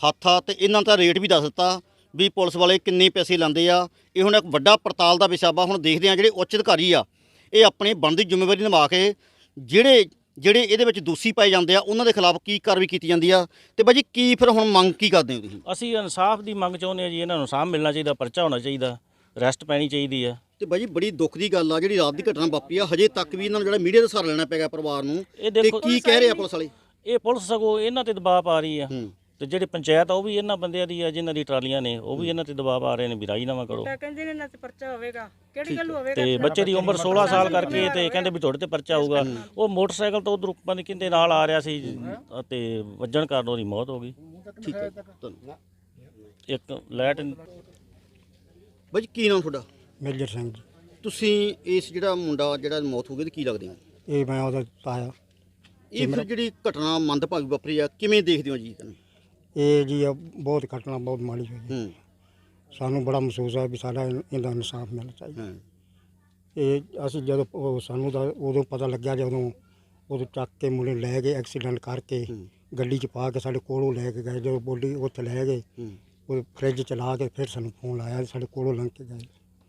ਹੱਥ ਆ ਤੇ ਇਹਨਾਂ ਦਾ ਰੇਟ ਵੀ ਦੱਸ ਦਿੱਤਾ। ਵੀ ਪੁਲਿਸ ਵਾਲੇ ਕਿੰਨੇ ਪੈਸੇ ਲੈਂਦੇ ਆ। ਇਹ ਹੁਣ ਇੱਕ ਵੱਡਾ ਪੜਤਾਲ ਦਾ ਵਿਸ਼ਾ ਵਾ। ਹੁਣ ਦੇਖਦੇ ਆ ਜਿਹੜੇ ਉੱਚ ਅਧਿਕਾਰੀ ਆ ਇਹ ਆਪਣੀ ਬਣਦੀ ਜ਼ਿੰਮੇਵਾਰੀ ਨਿਭਾ ਕੇ ਜਿਹੜੇ ਜਿਹੜੇ ਇਹਦੇ ਵਿੱਚ ਦੋਸ਼ੀ ਪਾਏ ਜਾਂਦੇ ਆ ਉਹਨਾਂ ਦੇ ਖਿਲਾਫ ਕੀ ਕਾਰਵਾਈ ਕੀਤੀ ਜਾਂਦੀ ਆ? ਤੇ ਬਾਜੀ ਕੀ ਫਿਰ ਹੁਣ ਮੰਗ ਕੀ ਕਰਦੇ ਹੋ ਤੁਸੀਂ? ਅਸੀਂ ਇਨਸਾਫ ਦੀ ਮੰਗ ਚਾਹੁੰਦੇ ਆ ਜੀ ਇਹਨਾਂ ਨੂੰ ਇਨਸਾਫ ਮਿਲਣਾ ਚਾਹੀਦਾ ਪਰਚਾ ਹੋਣਾ ਚਾਹੀਦਾ ਰੈਸਟ ਪੈਣੀ ਚਾਹੀਦੀ ਆ। ਤੇ ਬਾਜੀ ਬੜੀ ਦੁੱਖ ਦੀ ਗੱਲ ਆ ਜਿਹੜੀ ਰਾਤ ਦੀ ਘਟਨਾ ਵਾਪਰੀ ਆ ਹਜੇ ਤੱਕ ਵੀ ਇਹਨਾਂ ਨੂੰ ਜਿਹੜਾ ਮੀਡੀਆ ਦਾ ਸਹਾਰਾ ਲੈਣਾ ਪੈਗਾ ਪਰਿਵਾਰ ਨੂੰ। ਤੇ ਕੀ ਕਹਿ ਰਹੇ ਆ ਪੁਲਿਸ ਵਾਲੇ? ਇਹ ਪੁਲਿਸ ਸਗੋਂ ਇਹਨਾਂ ਤੇ ਦਬਾਅ ਪਾ ਰਹੀ ਆ। ਤੇ ਜਿਹੜੀ ਪੰਚਾਇਤ ਆ ਉਹ ਵੀ ਇਹਨਾਂ ਬੰਦਿਆਂ ਦੀ ਆ ਜਿਨ੍ਹਾਂ ਦੀ ਟਰਾਲੀਆਂ ਨੇ ਉਹ ਵੀ ਇਹਨਾਂ ਤੇ ਦਬਾਅ ਪਾ ਰਹੇ ਨੇ ਵੀ ਰਾਜੀਨਾਮਾ ਕਰੋ। ਤਾਂ ਕਹਿੰਦੇ ਨੇ ਇਹਨਾਂ ਤੇ ਪਰਚਾ ਹੋਵੇਗਾ? ਕਿਹੜੀ ਗੱਲ ਹੋਵੇਗਾ ਤੇ ਬੱਚੇ ਦੀ ਉਮਰ 16 ਸਾਲ ਕਰਕੇ ਤੇ ਕਹਿੰਦੇ ਵੀ ਤੁਹਾਡੇ ਤੇ ਪਰਚਾ ਹੋਊਗਾ। ਉਹ ਮੋਟਰਸਾਈਕਲ ਤੋਂ ਉਧਰ ਬੰਦ ਕਿੰਦੇ ਨਾਲ ਆ ਰਿਹਾ ਸੀ ਤੇ ਵੱਜਣ ਕਾਰਨ ਉਹਦੀ ਮੌਤ ਹੋ ਗਈ। ਠੀਕ ਹੈ। ਧੰਨਵਾਦ ਇੱਕ ਲਾਈਟ ਬਾਜੀ ਕੀ ਨਾਮ ਤੁਹਾਡਾ? ਮੇਜਰ ਸਿੰਘ ਜੀ। ਤੁਸੀਂ ਇਸ ਜਿਹੜਾ ਮੁੰਡਾ ਜਿਹੜਾ ਮੌਤ ਹੋ ਗਈ ਤੇ ਕੀ ਲੱਗਦੇ ਹੋ? ਇਹ ਮੈਂ ਉਹਦਾ ਤਾਇਆ। ਇਹ ਫਿਰ ਜਿਹੜੀ ਘਟਨਾ ਮੰਦਭਾਗੀ ਵਾਪਰੀ ਆ ਕਿਵੇਂ ਦੇਖਦੇ ਹੋ ਜੀ ਇਹਨੂੰ ਇਹ ਜੀ ਇਹ ਬਹੁਤ ਘਟਨਾ ਬਹੁਤ ਮਾੜੀ ਹੋਈ ਹੈ। ਹੂੰ। ਸਾਨੂੰ ਬੜਾ ਮਹਿਸੂਸ ਹੈ ਵੀ ਸਾਡਾ ਇਹਦਾ ਇਨਸਾਫ ਮਿਲਣਾ ਚਾਹੀਦਾ। ਹਾਂ। ਇਹ ਅਸੀਂ ਜਦੋਂ ਉਹ ਸਾਨੂੰ ਤਾਂ ਉਦੋਂ ਪਤਾ ਲੱਗਿਆ ਜਦੋਂ ਉਦੋਂ ਚੱਕ ਕੇ ਮੁੰਡੇ ਲੈ ਗਏ ਐਕਸੀਡੈਂਟ ਕਰਕੇ ਹੂੰ। ਗੱਡੀ 'ਚ ਪਾ ਕੇ ਸਾਡੇ ਕੋਲੋਂ ਲੈ ਕੇ ਗਏ। ਜਦੋਂ ਬੋਡੀ ਉੱਥੇ ਲੈ ਗਏ ਹੂੰ। ਉਹ ਫ੍ਰਿਜ ਚਲਾ ਕੇ ਫਿਰ ਸਾਨੂੰ ਫੋਨ ਲਾਇਆ ਸਾਡੇ ਕੋਲੋਂ ਲੰਘ ਕੇ ਗਏ।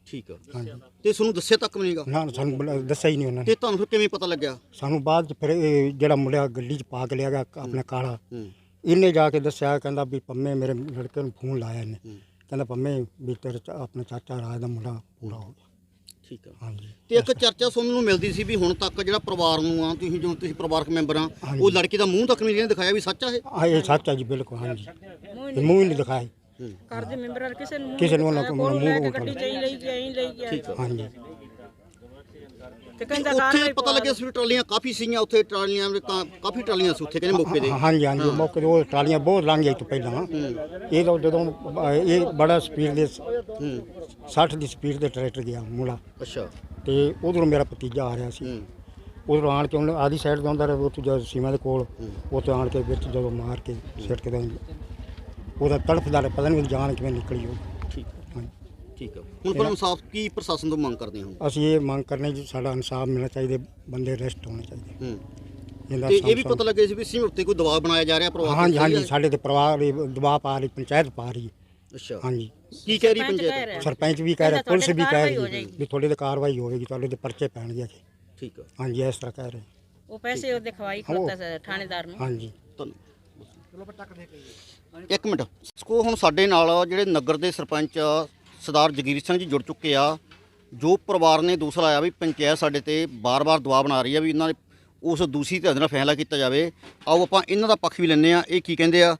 ਠੀਕ ਆ। ਹਾਂਜੀ। ਤੇ ਤੁਹਾਨੂੰ ਦੱਸਿਆ ਤੱਕ ਵੀ ਨਹੀਂਗਾ? ਨਾ ਸਾਨੂੰ ਬੁਲਾ- ਦੱਸਿਆ ਹੀ ਨਹੀਂ ਉਹਨਾਂ ਨੇ। ਤੇ ਤੁਹਾਨੂੰ ਫਿਰ ਕਿਵੇਂ ਪਤਾ ਲੱਗਿਆ? ਸਾਨੂੰ ਬਾਅਦ 'ਚ ਫਿਰ ਇਹ ਜਿਹੜਾ ਮੁੰਡਾ ਗੱਡੀ 'ਚ ਪਾ ਕੇ ਲਿਆ ਗਿਆ ਆਪਣਾ ਕਾਲਾ ਹੂੰ। ਇਹਨੇ ਜਾ ਕੇ ਦੱਸਿਆ ਕਹਿੰਦਾ ਵੀ ਪੰਮੇ ਮੇਰੇ ਲੜਕੇ ਨੂੰ ਫੋਨ ਲਾਇਆ ਨੇ ਹੂੰ। ਕਹਿੰਦਾ ਪੰਮੇ ਵੀ ਤੇਰੇ ਚਾ- ਆਪਣਾ ਚਾਚਾ ਰਾਜ ਦਾ ਮੁੰਡਾ ਪੂਰਾ ਹੋ ਗਿਆ। ਠੀਕ ਆ। ਹਾਂਜੀ। ਤੇ ਇੱਕ ਚਰਚਾ ਸੁਣਨ ਨੂੰ ਮਿਲਦੀ ਸੀ ਵੀ ਹੁਣ ਤੱਕ ਜਿਹੜਾ ਪਰਿਵਾਰ ਨੂੰ ਆ ਤੁਸੀਂ ਜੋ ਤੁਸੀਂ ਪਰਿਵਾਰਕ ਮੈਂਬਰ ਆ ਉਹ ਲੜਕੀ ਦਾ ਮੂੰਹ ਤੱਕ ਨਹੀਂ ਜਿਹਨੇ ਦਿਖਾਇਆ ਵੀ ਸੱਚ ਆ ਇਹ? ਆ ਇਹ ਸੱਚ ਹੈ ਜੀ ਬਿਲਕੁਲ ਹਾਂਜੀ। ਇਹ ਮੂੰਹ ਹੀ ਨਹੀਂ ਦਿਖਾਇਆ। ਘਰ ਦੇ ਮੈਂਬਰ ਕਿਸੇ ਨੂੰ ਕਿਸੇ ਨੂੰ ਨਾ ਕੋਲ ਮੂੰਹ ਗੱਡੀ ਚਾਈ ਲਈ ਗਈ ਲਈ ਗਿਆ ਹਾਂਜੀ। ਕਹਿੰਦਾ ਉੱਥੇ ਪਤਾ ਲੱਗਿਆ ਸੀ ਵੀ ਟਰਾਲੀਆਂ ਕਾਫੀ ਸੀਗੀਆਂ ਉੱਥੇ ਟਰਾਲੀਆਂ ਕਾ- ਕਾਫੀ ਟਰਾਲੀਆਂ ਸੀ ਉੱਥੇ ਕਹਿੰਦੇ ਮੌਕੇ ਦੇ ਹਾਂਜੀ ਹਾਂਜੀ ਮੌਕੇ ਤੇ ਉਹ ਟਰਾਲੀਆਂ ਬਹੁਤ ਲੰਘ ਗਈਆਂ ਤੋਂ ਪਹਿਲਾਂ। ਇਹ ਤਾਂ ਜਦੋਂ ਅ, ਇਹ ਬੜਾ ਸਪੀਡ ਦੇ 60 ਦੀ ਸਪੀਡ ਤੇ ਟਰੈਕਟਰ ਗਿਆ ਮੁੰਡਾ। ਅੱਛਾ। ਤੇ ਉਧਰੋਂ ਮੇਰਾ ਭਤੀਜਾ ਆ ਰਿਹਾ ਸੀ। ਹੂੰ। ਉਧਰੋਂ ਆਣ ਕੇ ਉਹਨੇ ਆਦੀ ਸਾਈਡ ਤੋਂ ਆਉਂਦਾ ਰਿਹਾ ਉੱਥੇ ਜਦ ਸੀਮਾ ਦੇ ਕੋਲ ਉੱਥੇ ਆਣ ਕੇ ਵਿੱਚ ਜਦੋਂ ਮਾਰ ਕੇ ਸਿੱਟ ਕੇ ਤਾਂ ਉਹਦਾ ਤੜਫਦਾ ਰਿਹਾ, ਪਤਾ ਨਹੀਂ ਜਾਣ ਕਿਵੇਂ ਨਿਕਲੀ ਉਹ। ਠੀਕ ਹੁਣ ਪਰ ਇਨਸਾਫ ਕੀ ਪ੍ਰਸ਼ਾਸਨ ਤੋਂ ਮੰਗ ਕਰਦੇ ਹੋ? ਅਸੀਂ ਇਹ ਮੰਗ ਕਰਨੇ ਜੀ ਸਾਡਾ ਇਨਸਾਫ ਮਿਲਣਾ ਚਾਹੀਦਾ ਬੰਦੇ ਅਰੈਸਟ ਹੋਣੇ ਚਾਹੀਦੇ। ਹੂੰ। ਇਹਦਾ ਤੇ ਇਹ ਵੀ ਪਤਾ ਲੱਗਿਆ ਸੀ ਵੀ ਸਿੰਘ ਉੱਤੇ ਕੋਈ ਦਬਾਅ ਬਣਾਇਆ ਜਾ ਰਿਹਾ ਪਰਿਵਾਰ ਹਾਂਜੀ ਹਾਂਜੀ ਸਾਡੇ ਤੇ ਪਰਿਵਾਰ ਇਹ ਦਬਾਅ ਪਾ ਰਹੀ ਪੰਚਾਇਤ ਪਾ ਰਹੀ। ਹੈ? ਅੱਛਾ। ਹਾਂਜੀ। ਕੀ ਕਹਿ ਰਹੀ ਪੰਚਾਇਤ? ਸਰਪੰਚ ਵੀ ਕਹਿ ਰਿਹਾ ਪੁਲਿਸ ਵੀ ਕਹਿ ਰਹੀ ਵੀ ਤੁਹਾਡੇ ਤੇ ਕਾਰਵਾਈ ਹੋਵੇਗੀ ਤੁਹਾਡੇ ਤੇ ਪਰਚੇ ਪੈਣਗੇ ਠੀਕ ਆ ਹਾਂਜੀ ਇਸ ਤਰ੍ਹਾਂ ਕਹਿ ਰਹੇ। ਉਹ ਪੈਸੇ ਉਹਦੇ ਖਵਾਈ ਖਲੋਤਾ ਸੀ ਥਾਣੇਦਾਰ ਨੂੰ। ਹਾਂਜੀ। ਤੁਹਾਨੂੰ ਇੱਕ ਮਿੰਟ। ਸਕੋ ਹੁਣ ਸਾਡੇ ਨਾਲ ਜਿਹੜੇ ਨਗਰ ਦੇ ਸਰਪੰਚ ਸਰਦਾਰ ਜਗੀਰ ਸਿੰਘ ਜੀ ਜੁੜ ਚੁੱਕੇ ਆ। ਜੋ ਪਰਿਵਾਰ ਨੇ ਦੋਸ਼ ਲਾਇਆ ਵੀ ਪੰਚਾਇਤ ਸਾਡੇ ਤੇ ਬਾਰ-ਬਾਰ ਦਬਾਅ ਬਣਾ ਰਹੀ ਆ ਵੀ ਇਹਨਾਂ ਨੇ ਉਸ ਦੂਸਰੀ ਧਿਰ ਨਾਲ ਫੈਸਲਾ ਕੀਤਾ ਜਾਵੇ। ਆਓ ਆਪਾਂ ਇਹਨਾਂ ਦਾ ਪੱਖ ਵੀ ਲੈਂਦੇ ਆ ਇਹ ਕੀ ਕਹਿੰਦੇ ਆ?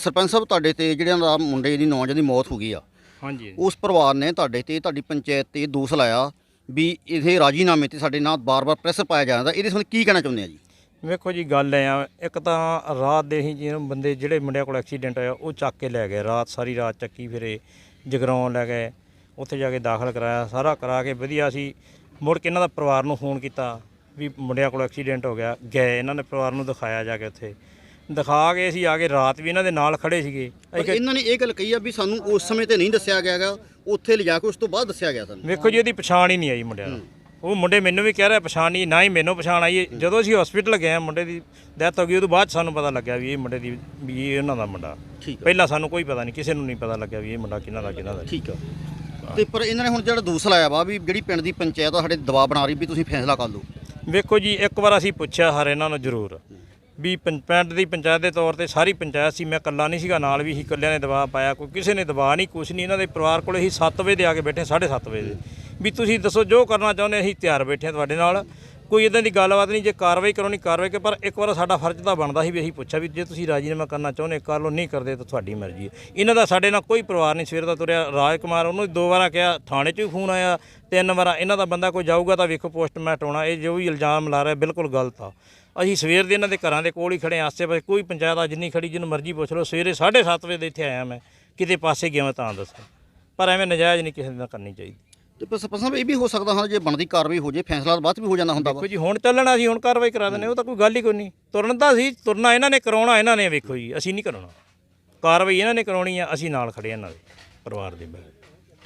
ਸਰਪੰਚ ਸਾਹਿਬ ਤੁਹਾਡੇ ਤੇ ਜਿਹੜਿਆਂ ਦਾ ਮੁੰਡੇ ਦੀ ਨੌਜਵਾਨ ਦੀ ਮੌਤ ਹੋ ਗਈ ਆ। ਹਾਂਜੀ। ਉਸ ਪਰਿਵਾਰ ਨੇ ਤੁਹਾਡੇ ਤੇ ਤੁਹਾਡੀ ਪੰਚਾਇਤ ਤੇ ਦੋਸ਼ ਲਾਇਆ ਵੀ ਇਹ ਰਾਜੀਨਾਮੇ ਤੇ ਸਾਡੇ ਨਾਲ ਬਾਰ-ਬਾਰ ਪ੍ਰੈਸ਼ਰ ਪਾਇਆ ਜਾਂਦਾ ਇਹਦੇ ਸੰਬੰਧ ਕੀ ਕਹਿਣਾ ਚਾਹੁੰਦੇ ਆ ਜੀ? ਵੇਖੋ ਜੀ ਗੱਲ ਐ ਆ ਇੱਕ ਤਾਂ ਰਾਤ ਦੇ ਹੀ ਜਿਹਨੂੰ ਬੰਦੇ ਜਿਹੜੇ ਮੁੰਡਿਆਂ ਕੋਲ ਐਕਸੀਡੈਂਟ ਹੋਇਆ ਉਹ ਚੱਕ ਕੇ ਲੈ ਗਏ। ਰਾਤ ਸਾਰੀ ਰਾਤ ਚੱਕੀ ਫਿਰੇ। ਜਗਰਾਉਂ ਲੈ ਗਏ ਉੱਥੇ ਜਾ ਕੇ ਦਾਖਲ ਕਰਾਇਆ ਸਾਰਾ ਕਰਾ ਕੇ ਵਧੀਆ ਸੀ। ਮੁੜ ਕੇ ਇਹਨਾਂ ਦਾ ਪਰਿਵਾਰ ਨੂੰ ਫੋਨ ਕੀਤਾ ਵੀ ਮੁੰਡਿਆਂ ਕੋਲ ਐਕਸੀਡੈਂਟ ਹੋ ਗਿਆ ਗਏ। ਇਹਨਾਂ ਨੇ ਪਰਿਵਾਰ ਨੂੰ ਦਿਖਾਇਆ ਜਾ ਕੇ ਉੱਥੇ। ਦਿਖਾ ਕੇ ਅਸੀਂ ਆ ਕੇ ਰਾਤ ਵੀ ਇਹਨਾਂ ਦੇ ਨਾਲ ਖੜੇ ਸੀਗੇ। ਪਰ ਇਹਨਾਂ ਨੇ ਇਹ ਗੱਲ ਕਹੀ ਆ ਵੀ ਸਾਨੂੰ ਉਸ ਸਮੇਂ ਤੇ ਨਹੀਂ ਦੱਸਿਆ ਗਿਆ ਗਾ ਉੱਥੇ ਲਿਜਾ ਕੇ ਉਸ ਤੋਂ ਬਾਅਦ ਦੱਸਿਆ ਗਿਆ ਸਾਨੂੰ। ਵੇਖੋ ਜੀ ਉਹਦੀ ਪਛਾਣ ਹੀ ਨਹੀਂ ਆਈ ਮੁੰਡਿਆਂ ਦਾ ਉਹ ਮੁੰਡੇ ਮੈਨੂੰ ਵੀ ਕਹਿ ਰਿਹਾ ਪਛਾਣ ਨਹੀਂ ਨਾ ਹੀ ਮੈਨੂੰ ਪਛਾਣ ਆਈ। ਹੈ। ਜਦੋਂ ਅਸੀਂ ਹਸਪੀਟਲ ਗਏ ਆ ਮੁੰਡੇ ਦੀ ਡੈਥ ਹੋ ਗਈ ਉਦੋਂ ਬਾਅਦ ਸਾਨੂੰ ਪਤਾ ਲੱਗਿਆ ਵੀ ਇਹ ਮੁੰਡੇ ਦੀ ਵੀ ਇਹ ਇਹਨਾਂ ਦਾ ਮੁੰਡਾ। ਠੀਕ ਪਹਿਲਾਂ ਸਾਨੂੰ ਕੋਈ ਪਤਾ ਨਹੀਂ ਕਿਸੇ ਨੂੰ ਨਹੀਂ ਪਤਾ ਲੱਗਿਆ ਵੀ ਇਹ ਮੁੰਡਾ ਕਿਹਨਾਂ ਦਾ ਕਿਹਨਾਂ ਦਾ। ਠੀਕ ਆ। ਤੇ ਪਰ ਇਹਨਾਂ ਨੇ ਹੁਣ ਜਿਹੜਾ ਦੋਸ਼ ਲਾਇਆ ਵਾ ਵੀ ਜਿਹੜੀ ਪਿੰਡ ਦੀ ਪੰਚਾਇਤ ਆ ਸਾਡੇ ਦਬਾਅ ਬਣਾ ਰਹੀ ਵੀ ਤੁਸੀਂ ਫੈਸਲਾ ਕਰ ਲਓ। ਵੇਖੋ ਜੀ ਇੱਕ ਵਾਰ ਅਸੀਂ ਪੁੱਛਿਆ ਹਰ ਇਹਨਾਂ ਨੂੰ ਜ਼ਰੂਰ ਵੀ ਪਿੰਡ ਦੀ ਪੰਚਾਇਤ ਦੇ ਤੌਰ ਤੇ ਸਾਰੀ ਪੰਚਾਇਤ ਸੀ ਮੈਂ ਇਕੱਲਾ ਨਹੀਂ ਸੀਗਾ ਨਾਲ ਵੀ ਸੀ ਇਕੱਲਿਆਂ ਨੇ ਦਬਾਅ ਪਾਇਆ ਕੋਈ ਕਿਸੇ ਨੇ ਦਬਾਅ ਨਹੀਂ ਕੁਛ ਨਹੀਂ। ਇਹਨਾਂ ਦੇ ਪਰਿਵਾਰ ਕੋਲੇ ਅਸੀਂ 7 ਵਜੇ ਦੇ ਆ ਕੇ ਬੈਠੇ 7:30 ਵਜੇ। ਦੇ ਵੀ ਤੁਸੀਂ ਦੱਸੋ ਜੋ ਕਰਨਾ ਚਾਹੁੰਦੇ ਅਸੀਂ ਤਿਆਰ ਬੈਠੇ ਹਾਂ ਤੁਹਾਡੇ ਨਾਲ। ਕੋਈ ਇਦਾਂ ਦੀ ਗੱਲਬਾਤ ਨਹੀਂ, ਜੇ ਕਾਰਵਾਈ ਕਰਾਉਣੀ ਕਾਰਵਾਈ ਕਰ, ਪਰ ਇੱਕ ਵਾਰ ਸਾਡਾ ਫਰਜ਼ ਤਾਂ ਬਣਦਾ ਸੀ ਵੀ ਅਸੀਂ ਪੁੱਛਿਆ ਵੀ ਜੇ ਤੁਸੀਂ ਰਾਜੀਨਾਮਾ ਕਰਨਾ ਚਾਹੁੰਦੇ ਕਰ ਲਓ, ਨਹੀਂ ਕਰਦੇ ਤਾਂ ਤੁਹਾਡੀ ਮਰਜ਼ੀ ਹੈ। ਇਹਨਾਂ ਦਾ ਸਾਡੇ ਨਾਲ ਕੋਈ ਪਰਿਵਾਰ ਨਹੀਂ, ਸਵੇਰ ਦਾ ਤੁਰਿਆ ਰਾਜ ਕੁਮਾਰ ਉਹਨੂੰ ਦੋ ਵਾਰਾਂ ਕਿਹਾ, ਥਾਣੇ 'ਚ ਵੀ ਫੋਨ ਆਇਆ, ਤਿੰਨ ਵਾਰਾਂ, ਇਹਨਾਂ ਦਾ ਬੰਦਾ ਕੋਈ ਜਾਊਗਾ ਤਾਂ ਵੇਖੋ ਪੋਸਟਮਾਰਟਮ ਹੋਣਾ, ਇਹ ਜੋ ਵੀ ਇਲਜ਼ਾਮ ਲਾ ਰਿਹਾ, ਬਿਲਕੁਲ ਗਲਤ ਆ। ਅਸੀਂ ਸਵੇਰ ਦੇ ਇਹਨਾਂ ਦੇ ਘਰਾਂ ਦੇ ਕੋਲ ਹੀ ਖੜੇ ਆਸੇ ਪਾਸੇ ਕੋਈ ਪੰਚਾਇਤ ਅੱਜ ਨਹੀਂ ਖੜੀ ਜਿਹਨੂੰ ਮਰਜ਼ੀ ਪੁੱਛ ਲਓ, ਸਵੇਰੇ 7:30 ਵਜੇ ਦੇ ਇੱਥੇ ਆਇਆ ਮੈਂ, ਕਿਤੇ ਪਾਸੇ ਗਿਆ ਮੈਂ ਤਾਂ ਦੱਸਾਂ। ਪਰ ਐਵੇਂ ਨਜਾਇਜ਼ ਨਹੀਂ ਕਿਸੇ ਨਾਲ ਕਰਨੀ ਚਾਹੀਦੀ। ਤੇ ਪਰ ਸਰਪੰਚ ਸਾਹਿਬ ਇਹ ਵੀ ਹੋ ਸਕਦਾ ਹਾਂ ਜੇ ਬਣਦੀ ਕਾਰਵਾਈ ਹੋ ਜੇ ਫੈਸਲਾ ਬਾਅਦ ਵੀ ਹੋ ਜਾਂਦਾ ਹੁੰਦਾ ਵਾ। ਦੇਖੋ ਜੀ ਹੁਣ ਚੱਲਣਾ ਸੀ ਹੁਣ ਕਾਰਵਾਈ ਕਰਾ ਦਿੰਦੇ ਉਹ ਤਾਂ ਕੋਈ ਗੱਲ ਹੀ ਕੋਈ ਨਹੀਂ। ਤੁਰਨ ਦਾ ਸੀ ਤੁਰਨਾ ਇਹਨਾਂ ਨੇ ਕਰਾਉਣਾ ਇਹਨਾਂ ਨੇ ਵੇਖੋ ਜੀ ਅਸੀਂ ਨਹੀਂ ਕਰਾਉਣਾ। ਕਾਰਵਾਈ ਇਹਨਾਂ ਨੇ ਕਰਾਉਣੀ ਆ ਅਸੀਂ ਨਾਲ ਖੜੇ ਇਹਨਾਂ ਦੇ ਪਰਿਵਾਰ ਦੇ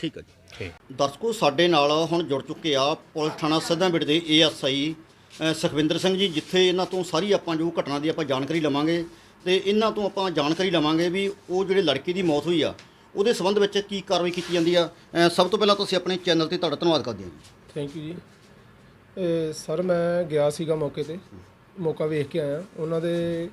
ਠੀਕ ਹੈ ਜੀ। ਦਰਸ਼ਕੋ ਸਾਡੇ ਨਾਲ ਹੁਣ ਜੁੜ ਚੁੱਕੇ ਆ ਪੁਲਿਸ ਥਾਣਾ ਸਿੱਧਾਂਬਿੰਡ ਦੇ ਏਐਸਆਈ ਸੁਖਵਿੰਦਰ ਸਿੰਘ ਜੀ ਜਿੱਥੇ ਇਹਨਾਂ ਤੋਂ ਸਾਰੀ ਆਪਾਂ ਜੋ ਘਟਨਾ ਦੀ ਆਪਾਂ ਜਾਣਕਾਰੀ ਲਵਾਂਗੇ ਤੇ ਇਹਨਾਂ ਤੋਂ ਆਪਾਂ ਜਾਣਕਾਰੀ ਲਵਾਂਗੇ ਵੀ ਉਹ ਜਿਹੜੇ ਲੜਕੇ ਦੀ ਮੌਤ ਹੋਈ ਆ ਉਹਦੇ ਸੰਬੰਧ ਵਿੱਚ ਕੀ ਕਾਰਵਾਈ ਕੀਤੀ ਜਾਂਦੀ ਆ? ਅ, ਸਭ ਤੋਂ ਪਹਿਲਾਂ ਤੁਸੀਂ ਆਪਣੇ ਚੈਨਲ ਤੇ ਤੁਹਾਡਾ ਧੰਨਵਾਦ ਕਰਦੇ ਹਾਂ ਜੀ। ਥੈਂਕ ਯੂ ਜੀ। ਇਹ ਸਰ ਮੈਂ ਗਿਆ ਸੀਗਾ ਮੌਕੇ ਤੇ। ਮੌਕਾ ਵੇਖ ਕੇ ਆਇਆ। ਉਹਨਾਂ ਦੇ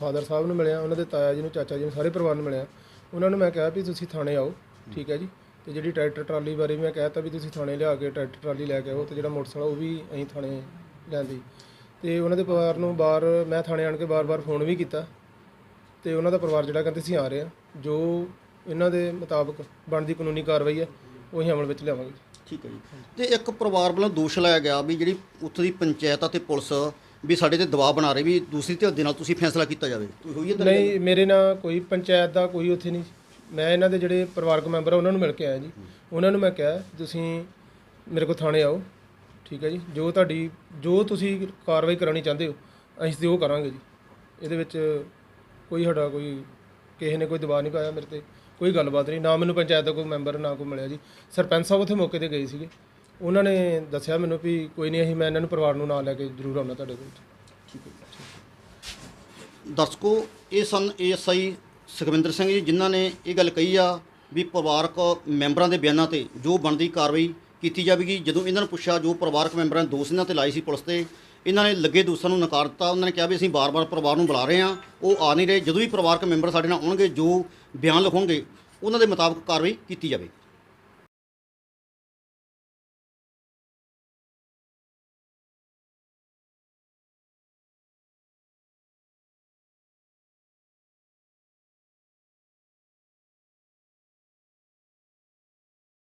ਫਾਦਰ ਸਾਹਿਬ ਨੂੰ ਮਿਲਿਆ ਉਹਨਾਂ ਦੇ ਤਾਇਆ ਜੀ ਨੂੰ ਚਾਚਾ ਜੀ ਨੂੰ ਸਾਰੇ ਪਰਿਵਾਰ ਨੂੰ ਮਿਲਿਆ। ਉਹਨਾਂ ਨੂੰ ਮੈਂ ਕਿਹਾ ਵੀ ਤੁਸੀਂ ਥਾਣੇ ਆਓ ਠੀਕ ਹੈ ਜੀ। ਤੇ ਜਿਹੜੀ ਟਰੈਕਟਰ ਟਰਾਲੀ ਬਾਰੇ ਵੀ ਮੈਂ ਕਹਿਤਾ ਵੀ ਤੁਸੀਂ ਥਾਣੇ ਲਿਆ ਕੇ ਟਰੈਕਟਰ ਟਰਾਲੀ ਲੈ ਕੇ ਆਓ ਤੇ ਜਿਹੜਾ ਮੋਟਰਸਾਈਕਲ ਉਹ ਵੀ ਅਸੀਂ ਥਾਣੇ ਲਿਆਂਦੀ। ਤੇ ਉਹਨਾਂ ਦੇ ਪਰਿਵਾਰ ਨੂੰ ਬਾਰ ਮੈਂ ਥਾਣੇ ਆਣ ਕੇ ਬਾਰ-ਬਾਰ ਫੋਨ ਵੀ ਕੀਤਾ। ਤੇ ਉਹਨਾਂ ਦਾ ਪਰਿਵਾਰ ਜਿਹੜਾ ਕਹਿੰਦੇ ਅਸੀਂ ਆ ਰਹੇ ਹਾਂ। ਜੋ ਇਹਨਾਂ ਦੇ ਮੁਤਾਬਕ ਬਣਦੀ ਕਾਨੂੰਨੀ ਕਾਰਵਾਈ ਹੈ ਉਹ ਅਮਲ ਵਿੱਚ ਲਿਆਵਾਂਗੇ। ਠੀਕ ਹੈ ਜੀ। ਤੇ ਇੱਕ ਪਰਿਵਾਰ ਵੱਲੋਂ ਦੋਸ਼ ਲਾਇਆ ਗਿਆ ਵੀ ਜਿਹੜੀ ਉੱਥੇ ਦੀ ਪੰਚਾਇਤ ਅਤੇ ਪੁਲਿਸ ਵੀ ਸਾਡੇ ਤੇ ਦਬਾਅ ਬਣਾ ਰਹੀ ਵੀ ਦੂਸਰੀ ਧਿਰ ਦੇ ਨਾਲ ਤੁਸੀਂ ਫੈਸਲਾ ਕੀਤਾ ਜਾਵੇ। ਕੋਈ ਹੋਈ ਹੈ ਨਹੀਂ ਮੇਰੇ ਨਾਲ ਕੋਈ ਪੰਚਾਇਤ ਦਾ ਕੋਈ ਉੱਥੇ ਨਹੀਂ। ਮੈਂ ਇਹਨਾਂ ਦੇ ਜਿਹੜੇ ਪਰਿਵਾਰਕ ਮੈਂਬਰ ਆ ਉਹਨਾਂ ਨੂੰ ਮਿਲ ਕੇ ਆਇਆ ਜੀ। ਉਹਨਾਂ ਨੂੰ ਮੈਂ ਕਿਹਾ ਤੁਸੀਂ ਮੇਰੇ ਕੋਲ ਥਾਣੇ ਆਓ ਠੀਕ ਹੈ ਜੀ। ਜੋ ਤੁਹਾਡੀ ਜੋ ਤੁਸੀਂ ਕਾਰਵਾਈ ਕਰਾਉਣੀ ਚਾਹੁੰਦੇ ਹੋ ਅਸੀਂ ਤੇ ਉਹ ਕਰਾਂਗੇ ਜੀ। ਇਹਦੇ ਵਿੱਚ ਕੋਈ ਸਾਡਾ ਕੋਈ ਕਿਸੇ ਨੇ ਕੋਈ ਦਬਾਅ ਨਹੀਂ ਪਾਇਆ ਮੇਰੇ ਤੇ। ਕੋਈ ਗੱਲਬਾਤ ਨਹੀਂ, ਨਾ ਮੈਨੂੰ ਪੰਚਾਇਤ ਦਾ ਕੋਈ ਮੈਂਬਰ, ਨਾ ਕੋਈ ਮਿਲਿਆ ਜੀ। ਸਰਪੰਚ ਸਾਹਿਬ ਉੱਥੇ ਮੌਕੇ ਤੇ ਗਏ ਸੀਗੇ। ਉਹਨਾਂ ਨੇ ਦੱਸਿਆ ਮੈਨੂੰ ਵੀ ਕੋਈ ਨਹੀਂ, ਅਸੀਂ ਮੈਂ ਇਹਨਾਂ ਨੂੰ ਪਰਿਵਾਰ ਨੂੰ ਨਾਲ ਲੈ ਕੇ ਜ਼ਰੂਰ ਆਉਣਾ ਤੁਹਾਡੇ ਕੋਲ। ਦਰਸ਼ਕੋ, ਇਹ ਸਨ ਏਐਸਆਈ ਸੁਖਵਿੰਦਰ ਸਿੰਘ ਜੀ, ਜਿਨ੍ਹਾਂ ਨੇ ਇਹ ਗੱਲ ਕਹੀ ਆ ਵੀ ਪਰਿਵਾਰਕ ਮੈਂਬਰਾਂ ਦੇ ਬਿਆਨਾਂ ਤੇ ਜੋ ਬਣਦੀ ਕਾਰਵਾਈ ਕੀਤੀ ਜਾਵੇਗੀ। ਜਦੋਂ ਇਹਨਾਂ ਨੂੰ ਪੁੱਛਿਆ, ਜੋ ਪਰਿਵਾਰਕ ਮੈਂਬਰਾਂ ਨੇ ਦੋਸ਼ ਇਹਨਾਂ ਤੇ ਲਾਏ ਸੀ ਪੁਲਿਸ ਤੇ ਇਹਨਾਂ ਨੇ ਲੱਗੇ ਦੋਸ਼ਾਂ ਨੂੰ ਨਕਾਰ ਦਿੱਤਾ ਉਹਨਾਂ ਨੇ ਕਿਹਾ ਵੀ ਅਸੀਂ ਬਾਰ-ਬਾਰ ਪਰਿਵਾਰ ਨੂੰ ਬੁਲਾ ਰਹੇ ਹਾਂ, ਉਹ ਆ ਨਹੀਂ ਰਹੇ, ਜਦੋਂ ਵੀ ਪਰਿਵਾਰਕ ਮੈਂਬਰ ਸਾਡੇ ਨਾਲ ਆਉਣਗੇ, ਜੋ ਬਿਆਨ ਲਿਖਾਉਣਗੇ, ਉਹਨਾਂ ਦੇ ਮੁਤਾਬਕ ਕਾਰਵਾਈ ਕੀਤੀ ਜਾਵੇ।